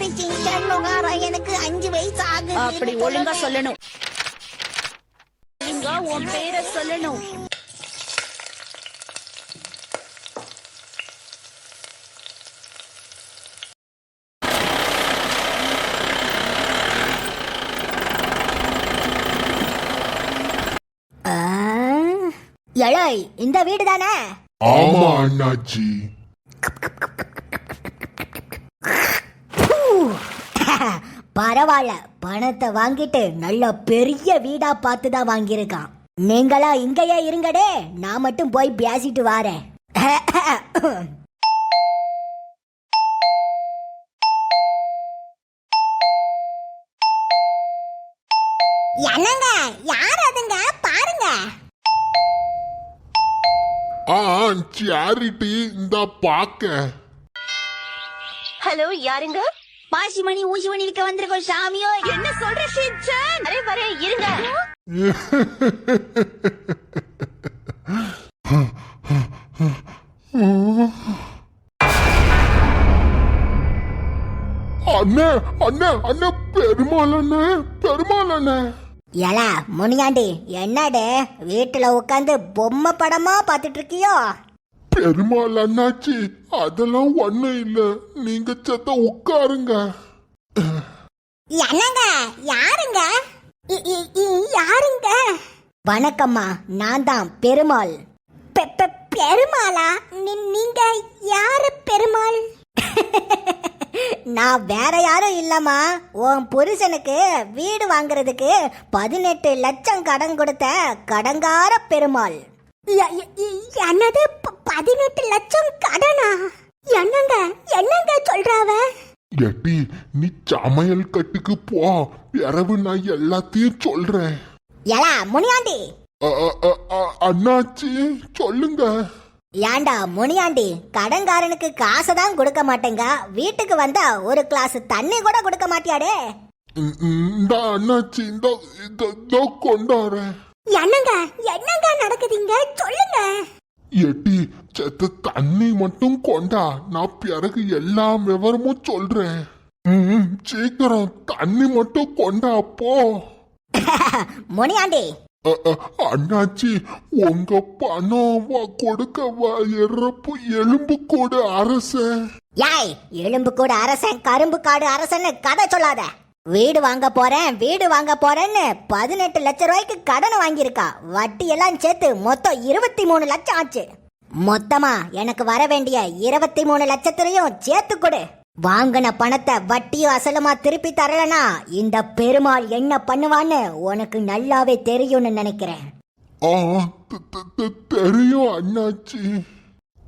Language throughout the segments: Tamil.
பேரு சிங்சான் எனக்கு அஞ்சு வயசு ஆகுது. அப்படி ஒழுங்கா சொல்லணும். ஒழுங்கா உன் பேரை சொல்லணும். எழாய் இந்த வீடு தானே ஆமா அண்ணாச்சி. பரவாயில்ல பணத்தை வாங்கிட்டு நல்ல பெரிய வீடா பார்த்து தான் வாங்கியிருக்கான். நீங்களா இங்கேயே இருங்கடே நான் மட்டும் போய் பேசிட்டு வாரேன். என்னங்க யார் அதுங்க? பாருங்க. ஆ சேரிட்டி இந்த பாக்க. ஹலோ யாருங்க? பாசிமணி ஊசிமணி இருக்க வந்திருக்கோம் சாமியோ. என்ன சொல்ற ஷின்சான் அரே வரே இருங்க. அண்ணே அண்ணே அண்ணே பெருமாள் அண்ணே பெருமாள் அண்ணே எல முனியாண்டி என்னடே வீட்டுல உட்காந்து பொம்மை படமா பார்த்துட்டு இருக்கியோ? பெருமாள் அண்ணாச்சி அதெல்லாம் ஒண்ணும் இல்ல. நீங்க செத்த உட்காருங்க. என்னங்க? யாருங்க? இ- இ- இ- யாருங்க? வணக்கம்மா நான் தான் பெருமாள். பெருமாளா? நீ- நீங்க யாரு பெருமாள்? நான் வேற யாரும் இல்லம்மா. உன் புருஷனுக்கு வீடு வாங்குறதுக்கு பதினெட்டு லட்சம் கடன் கொடுத்த கடங்கார பெருமாள். என்னது? பதினெட்டு லட்சம் கடனா? என்னங்க என்னங்க சொல்றாவ? எட்டி நீ சமையல் கட்டுக்கு போ. பிறகு நான் எல்லாத்தையும் சொல்றேன். எலா முனியாண்டி. அண்ணாச்சி சொல்லுங்க. ஏண்டா முனியாண்டி கடன்காரனுக்கு காசை தான் கொடுக்க மாட்டேங்க. வீட்டுக்கு வந்தா ஒரு கிளாஸ் தண்ணி கூட கொடுக்க மாட்டியாடே? இந்த அண்ணாச்சி இந்த கொண்டாடுறேன். என்னங்க என்னங்க நடக்குதுங்க? சொல்லுங்க. எட்டி செத்த தண்ணி மட்டும் கொண்டா நான் பிறகு எல்லா விவரமும் சொல்றேன். ம், சீக்கிரம் தண்ணி மட்டும் கொண்டா போ. முனியாண்டி. அண்ணாச்சி உங்க பணம் வ- கொடுக்க இறப்பு எலும்பு கூட அரச. யாய் எலும்பு கூட அரசன் கரும்பு காடு அரசன்னு கதை சொல்லாத. வீடு வாங்க போறேன் வீடு வாங்க போறேன்னு பதினெட்டு லட்சம் ரூபாய்க்கு கடன் வாங்கியிருக்கா. வட்டி எல்லாம் சேர்த்து மொத்தம் இருபத்தி மூணு லட்சம் ஆச்சு. மொத்தமா எனக்கு வர வேண்டிய இருபத்தி மூணு லட்சத்திலையும் சேர்த்து கொடு. வாங்கின பணத்தை வட்டியும் அசலமா திருப்பி தரலனா இந்த பெருமாள் என்ன பண்ணுவான்னு உனக்கு நல்லாவே தெரியும்னு நினைக்கிறேன். தெரியும் அண்ணாச்சி.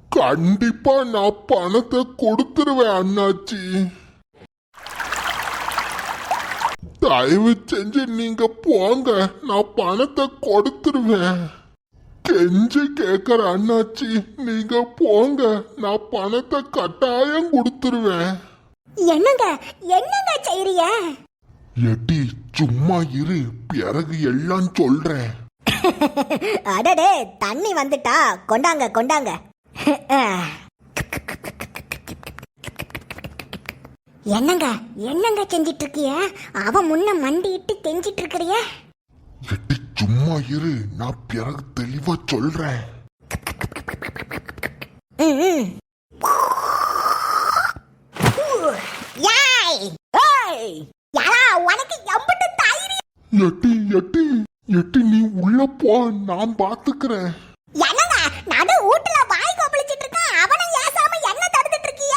கண்டிப்பா நான் பணத்தை கொடுத்துருவேன் அண்ணாச்சி. தயவு செஞ்சு நீங்க போங்க. நான் பணத்தை கொடுத்துருவேன். கெஞ்சி கேக்குற அண்ணாச்சி நீங்க போங்க. நான் பணத்தை கட்டாயம் கொடுத்துருவேன். என்னங்க என்னங்க செய்றீங்க? எட்டி சும்மா இரு. பிறகு எல்லாம் சொல்றேன். அடடே தண்ணி வந்துட்டா. கொண்டாங்க கொண்டாங்க. என்னங்க என்னங்க செஞ்சிட்டு இருக்கிய அவன் முன்ன மண்டிட்டு கெஞ்சிட்டு இருக்கிறிய எட்டி சும்மா இரு நான் பிறகு தெளிவா சொல்றேன். எட்டி எட்டி எட்டி நீ உள்ள போ நான் பாத்துக்கிறேன். என்னங்க நடு வீட்டுல வாய் கொப்பளிச்சிட்டு இருக்கான் அவனை ஏசாம என்ன தடுத்துட்டு இருக்கிய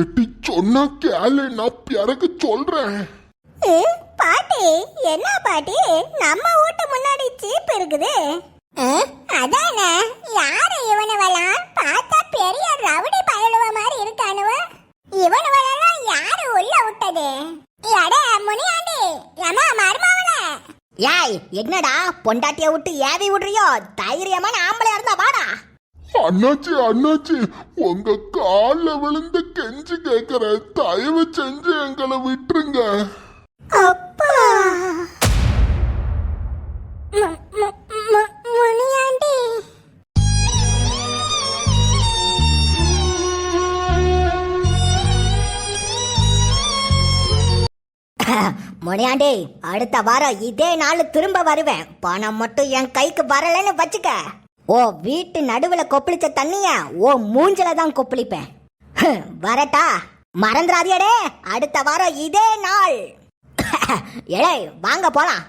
எட்டி சொன்னா கேளு நான் பிறகு சொல்றேன். பாட்டி என்ன பாட்டி? நம்ம வீட்டு முன்னாடி ஜீப் இருக்குது. அதானே யாரு இவனவெல்லாம் பார்த்தா பெரிய ரவுடி பயலுவ மாதிரி இருக்கானுவ? இவனவெல்லாம் யாரு உள்ள விட்டது? எடே முனியாண்டி ஏமா மருமாவள. ஏய் என்னடா பொண்டாட்டிய விட்டு ஏவி விடுறியோ? தைரியமான ஆம்பளையா இருந்தா வாடா. அண்ணாச்சி அண்ணாச்சி உங்க கால்ல விழுந்து கெஞ்சி கேக்குற தயவு செஞ்சு எங்களை விட்டுருங்க. அப்பா. முனியாண்டி அடுத்த வாரம் இதே நாள் திரும்ப வருவேன். பணம் மட்டும் என் கைக்கு வரலன்னு வச்சுக்க. ஓ வீட்டு நடுவில் கொப்பளிச்ச தண்ணிய ஓ மூஞ்சில தான் கொப்பளிப்பேன். வரட்டா. மறந்துடாதியடே அடுத்த வாரம் இதே நாள். ஏழை வாங்க போலாம்.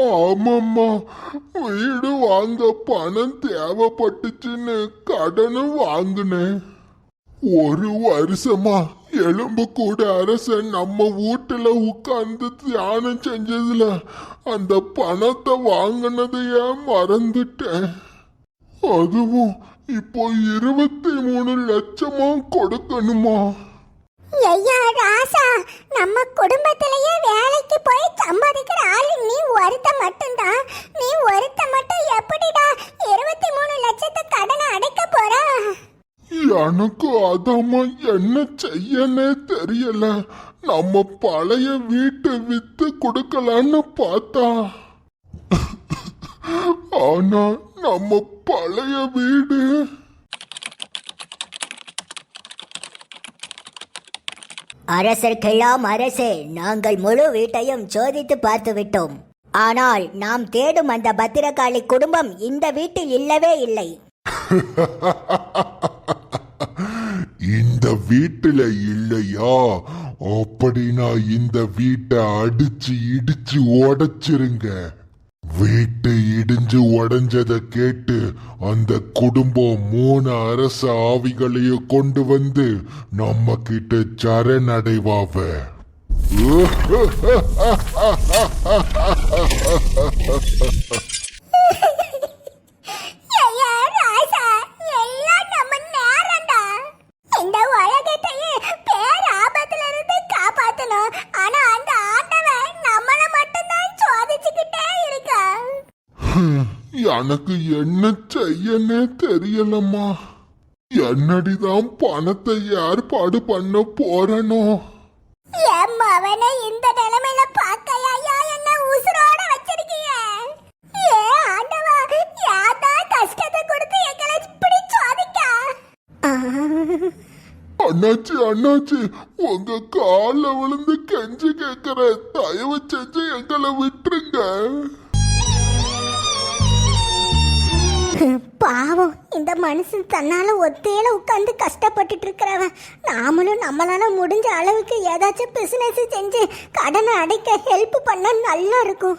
ஆமாம்மா. வீடு வாங்க பணம் தேவைப்பட்டுச்சுன்னு கடனும் வாங்கினேன். ஒரு வருஷமா எலும்பு கூட அரசன் நம்ம வீட்டுல உட்கார்ந்து தியானம் செஞ்சதுல அந்த பணத்தை வாங்கினதையே மறந்துட்டேன். அதுவும் இப்போ இருபத்தி மூணு லட்சமா கொடுக்கணுமா? ஐயா ராசா நம்ம குடும்பத்திலேயே வேலைக்கு போய் சம்பாதிக்கிற ஆளு நீ ஒருத்த மட்டும்தான். நீ ஒருத்த மட்டும் எப்படிடா? இருபத்தி மூணு லட்சத்தை கடனை அடைக்க போற? எனக்கு அதாம்மா என்ன செய்யனே தெரியல. நம்ம பழைய வீட்டை வித்து கொடுக்கலான்னு பார்த்தா. ஆனா நம்ம பழைய வீடு அரசர்க்கெல்லாம் அரசே நாங்கள் முழு வீட்டையும் சோதித்து பார்த்து விட்டோம் ஆனால் நாம் தேடும் அந்த பத்திரகாளி குடும்பம் இந்த வீட்டில் இல்லவே இல்லை. இந்த வீட்டுல இல்லையா? அப்படின்னா இந்த வீட்டை அடிச்சு இடிச்சு உடைச்சிருங்க. வீட்டு இடிஞ்சு உடஞ்சதை கேட்டு அந்த குடும்பம் மூணு அரச ஆவிகளையும் கொண்டு வந்து நம்ம கிட்ட சரணடைவாவ. ஐயா ராசா எல்லாம் நம்ம நேரம்டா இந்த உலகத்தையே பேர் ஆபத்துல இருந்து காப்பாத்தணும் ஆனா அந்த ஆண்டவன் நம்மள மட்டும்தான் சோதிச்சுக்கிட்டே இருக்கா எனக்கு என்ன செய்யனே தெரியலம்மா. என்னடிதான் பணத்தை ஏற்பாடு பண்ண போறனோ? என் மவனை இந்த நிலைமையில பார்க்கையா? என்ன உசுரோட வச்சிருக்கீங்க? ஏ ஆண்டவா யாதா கஷ்டத்தை கொடுத்து எங்களை இப்படி சோதிக்கா? அண்ணாச்சி அண்ணாச்சி உங்க கால விழுந்து கெஞ்சி கேக்குற தயவு செஞ்சு எங்களை விட்டுருங்க. பாவம் இந்த மனுஷன் தன்னால் ஒத்தையில உட்காந்து கஷ்டப்பட்டுட்டு இருக்கிறவன். நாமளும் நம்மளால முடிஞ்ச அளவுக்கு ஏதாச்சும் பிசினஸ் செஞ்சு கடனை அடைக்க ஹெல்ப் பண்ண நல்லா இருக்கும்.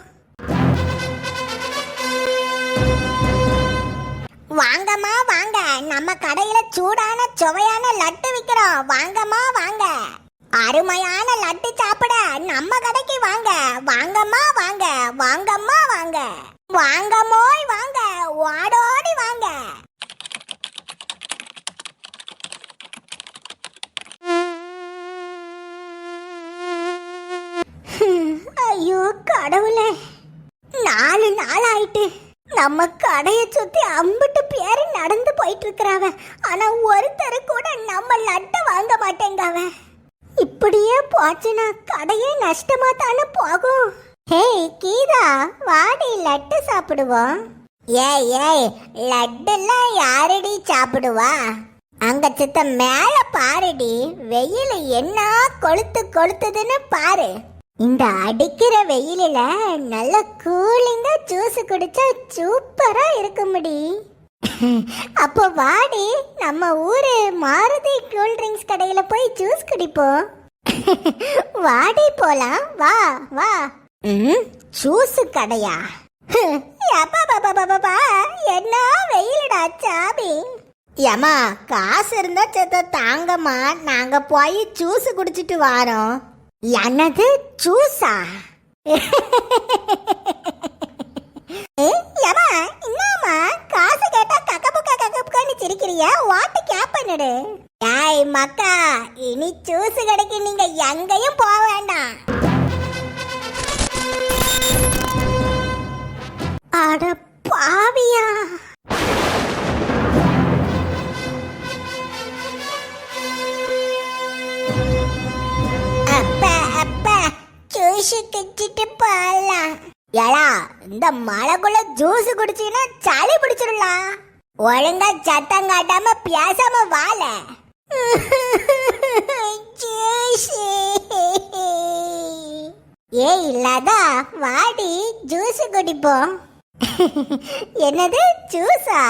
வாங்கம்மா வாங்க. நம்ம கடையில சூடான சுவையான லட்டு விற்கிறோம் வாங்கம்மா வாங்க. அருமையான லட்டு சாப்பிட நம்ம கடைக்கு வாங்க. வாங்கம்மா வாங்க. வாங்கம்மா வாங்க. வாங்கம்மோய் வாங்க. வாடோடி வாங்க. ஐயோ கடவுளே. நாலு நாள் ஆயிட்டு நம்ம கடையை சுத்தி அம்பிட்டு பேரு நடந்து போயிட்டு இருக்கிறாவ ஆனா ஒருத்தர் கூட நம்ம லட்டு வாங்க மாட்டேங்காவ. இப்படியே போச்சுன்னா கடையே நஷ்டமா தானே போகும். ஹேய் கீதா வாடி லட்டு சாப்பிடுவோம். ஏய் ஏய் லட்டுலாம் யாரடி சாப்பிடுவா? அங்க சித்த மேல பாருடி வெயில் என்ன கொளுத்து கொளுத்துதுன்னு பாரு. இந்த அடிக்கிற வெயிலில நல்ல கூலிங்கா ஜூஸ் குடிச்சா சூப்பரா இருக்குமுடி. அப்போ வாடி நம்ம ஊரு மாருதி கூல் ட்ரிங்க்ஸ் கடையில போய் ஜூஸ் குடிப்போம். வாடி போலாம் வா வா. ஜூஸ் கடையா? அப்பா பாப்பா பாப்பா என்ன வெயிலடா சாமி? ஏமா காசு இருந்தா செத்த தாங்கம்மா. நாங்க போய் ஜூஸ் குடிச்சிட்டு வாரோம். என்னது ஜூஸா? ஏமா என்னம்மா காசு கேட்டா கக்கப்புக்கா கக்கப்புக்கான்னு சிரிக்கிறிய? வாட்டு கேப் பண்ணிடு. ஏய் மக்கா இனி ஜூஸ் கடைக்கு நீங்க எங்கேயும் போக வேண்டாம். அட பாவியா. அப்பா அப்பா ஜூஸ் குடிச்சிட்டு போலாம். ஏடா இந்த மழைக்குள்ள ஜூஸ் குடிச்சீங்கன்னா சளி பிடிச்சிடலாம் ஒழுங்கா சத்தம் காட்டாம பேசாம வாழ. ஜூஸ் ஏய் இல்லாதா வாடி ஜூஸ் குடிப்போம். என்னது? ஜூஸா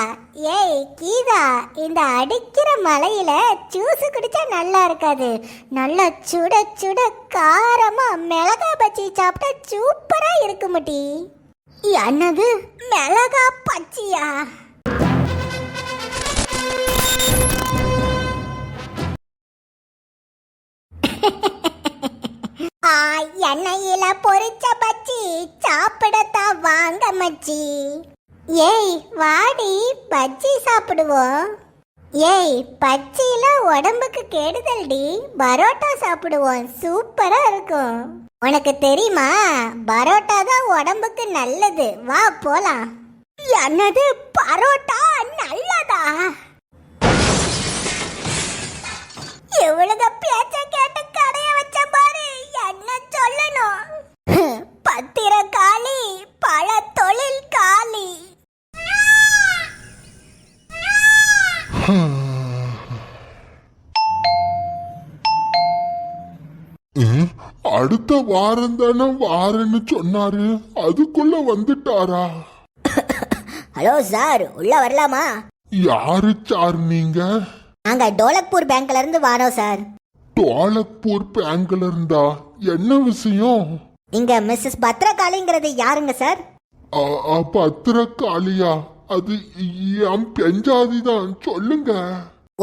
ஏய் கீதா இந்த அடிக்கிற மலையில ஜூஸ் குடிச்சா நல்லா இருக்காது. நல்லா சுட சுட காரமா மிளகா பச்சி சாப்பிட்டா சூப்பரா இருக்கு முட்டி. என்னது? மிளகா பச்சியா ஆ, எண்ணெயில பொரிச்ச பச்சி சாப்பிடத்தான் வாங்க மச்சி. ஏய் வாடி பஜ்ஜி சாப்பிடுவோம். ஏய் பச்சில உடம்புக்கு கெடுதல்டி பரோட்டா சாப்பிடுவோம் சூப்பரா இருக்கும். உனக்கு தெரியுமா பரோட்டா தான் உடம்புக்கு நல்லது. வா போலாம். என்னது பரோட்டா? நல்லதா? இவ்வளவு பேச்ச கேட்டு சொல்லணும் பத்திர காளி. பல தொழில் காளி அடுத்த வாரம் தானே வாரன்னு சொன்னாரு. அதுக்குள்ள வந்துட்டாரா? ஹலோ சார் உள்ள வரலாமா? யாரு சார் நீங்க? நாங்க டோலக்பூர் பேங்க்ல இருந்து வாரோம் சார். டோலக்பூர் பேங்க்ல இருந்தா என்ன விஷயம்? இங்க மிஸ்ஸஸ் பத்ரகாளிங்கிறது யாருங்க சார் பத்திரக்காளியா அது என் பெஞ்சாதி தான் சொல்லுங்க.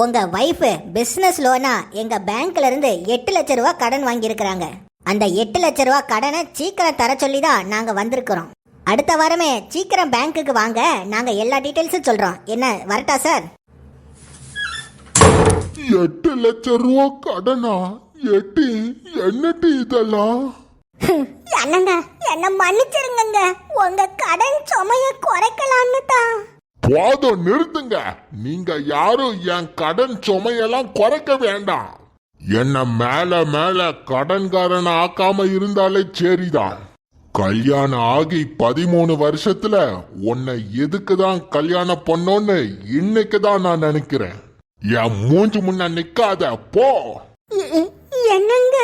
உங்க வைஃப் பிசினஸ் லோனா எங்க பேங்க்ல இருந்து எட்டு லட்ச ரூபா கடன் வாங்கியிருக்கிறாங்க. அந்த எட்டு லட்ச ரூபா கடனை சீக்கிரம் தர சொல்லி தான் நாங்க வந்திருக்கிறோம். அடுத்த வாரமே சீக்கிரம் பேங்க்குக்கு வாங்க நாங்க எல்லா டீடைல்ஸும் சொல்றோம். என்ன வரட்டா சார் எட்டு லட்சம் ரூபா கடனா? எட்டி என்னட்டி இதெல்லாம்? என்னங்க என்ன மன்னிச்சிருங்கங்க. உங்க கடன் சுமைய குறைக்கலான்னு தான் போதும் நிறுத்துங்க. நீங்க யாரும் என் கடன் சுமையெல்லாம் குறைக்க வேண்டாம். என்ன மேல மேல கடன்காரன் ஆக்காம இருந்தாலே சரிதான். கல்யாணம் ஆகி பதிமூணு வருஷத்துல உன்னை எதுக்கு தான் கல்யாணம் பண்ணோன்னு இன்னைக்கு தான் நான் நினைக்கிறேன். என் மூஞ்சி முன்ன நிக்காத போ. என்னங்க?